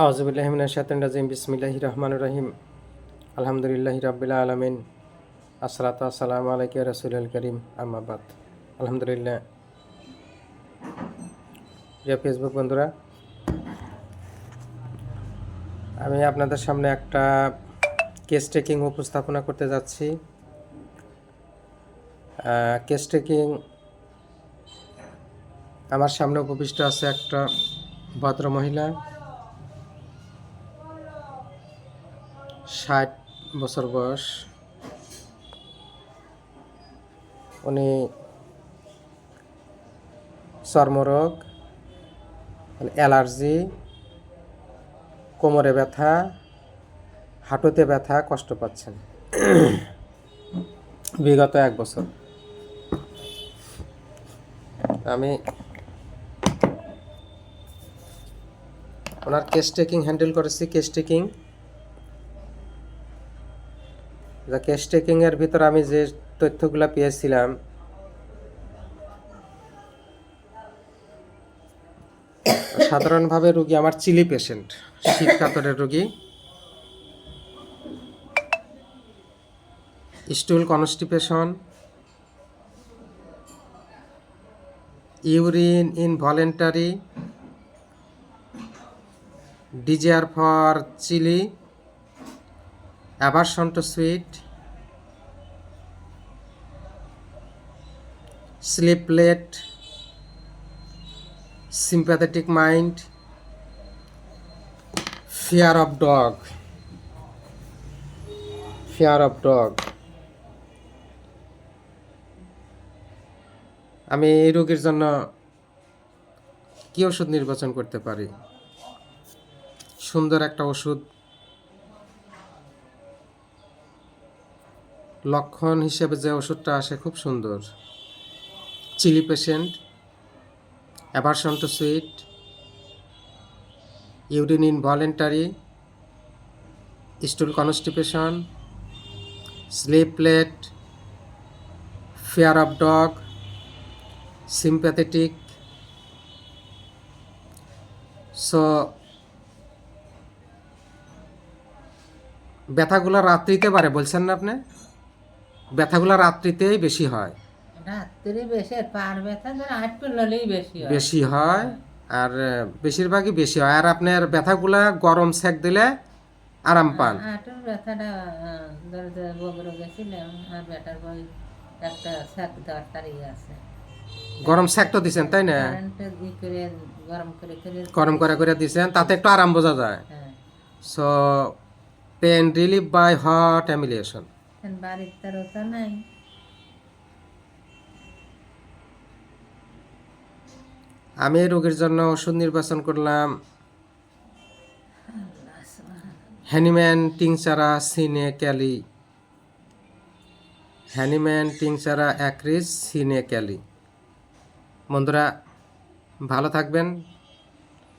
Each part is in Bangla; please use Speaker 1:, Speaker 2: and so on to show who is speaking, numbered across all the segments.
Speaker 1: আউজবিল্লাহমিনাশাতিন রাজিম বিসমিল্লাহি রহমান রহিম। আলহামদুলিল্লাহ রাব্বিল আলমিন। আসসালাত আসসালামু আলাইকুম রসুল করিম। আম্মাবাদ আলহামদুলিল্লাহ। প্রিয় ফেসবুক বন্ধুরা, আমি আপনাদের সামনে একটা কেস টেকিং উপস্থাপনা করতে যাচ্ছি। কেস টেকিং আমার সামনে উপবিষ্ট আছে একটা ভদ্র মহিলা। ষাট বছর বয়স। উনি চর্মরোগ, অ্যালার্জি, কোমরে ব্যথা, হাঁটুতে ব্যথা কষ্ট পাচ্ছেন। বিগত এক বছর। আমি ওনার কেস টেকিং হ্যান্ডেল করেছি কেস টেকিং যা কেস টেকিংয়ের ভিতর আমি যে তথ্যগুলো পেয়েছিলাম, সাধারণভাবে রুগী আমার চিলি পেশেন্ট শীত কাতরের রুগী stool constipation urine involuntary desire for chilli aversion to sweet. Sleepless. Sympathetic mind. fear of dog. fear of dog. আমি এই রোগের জন্য কি ওষুধ নির্বাচন করতে পারি? সুন্দর একটা ওষুধ লক্ষণ হিসেবে যে ওষুধটা আসে খুব সুন্দর। Chilli patient aversion to sweet urine involuntary stool constipation sleepless fear of dog, sympathetic. So, ব্যথাগুলো রাত্রিতে বাড়ে, বলছেন না আপনি? ব্যথাগুলো রাত্রিতেই বেশি হয়।
Speaker 2: রাত্রি বেশি পার ব্যথা ধর আট পেলেই বেশি হয়।
Speaker 1: বেশি হয় আর বেশিরভাগই বেশি হয়। আর আপনার ব্যথাগুলা গরম সেক দিলে আরাম পান।
Speaker 2: হাঁটুর ব্যথাটা ধর গেছিলাম আর ব্যথার বই একটা শাক দরকারি আছে।
Speaker 1: গরম সেক তো দিছেন তাই না?
Speaker 2: গরম করে করে
Speaker 1: গরম করে করে দিছেন তাতে একটু আরাম বোঝা যায়।
Speaker 2: হ্যাঁ।
Speaker 1: So pain relief by hot amelioration
Speaker 2: বাড়ির তারও তো নাই
Speaker 1: আমি রোগীর জন্য ওষুধ নির্বাচন করলাম। হ্যানিম্যান, টিংচারা, সিনে, ক্যালি। হ্যানিম্যান, টিংচারা, অ্যাক্রিস, সিনে, ক্যালি। বন্ধুরা, ভালো থাকবেন।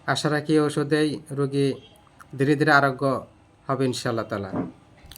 Speaker 1: আশা রাখি ওষুধেই রোগী ধীরে ধীরে আরোগ্য হবে ইনশাআল্লাহ তালা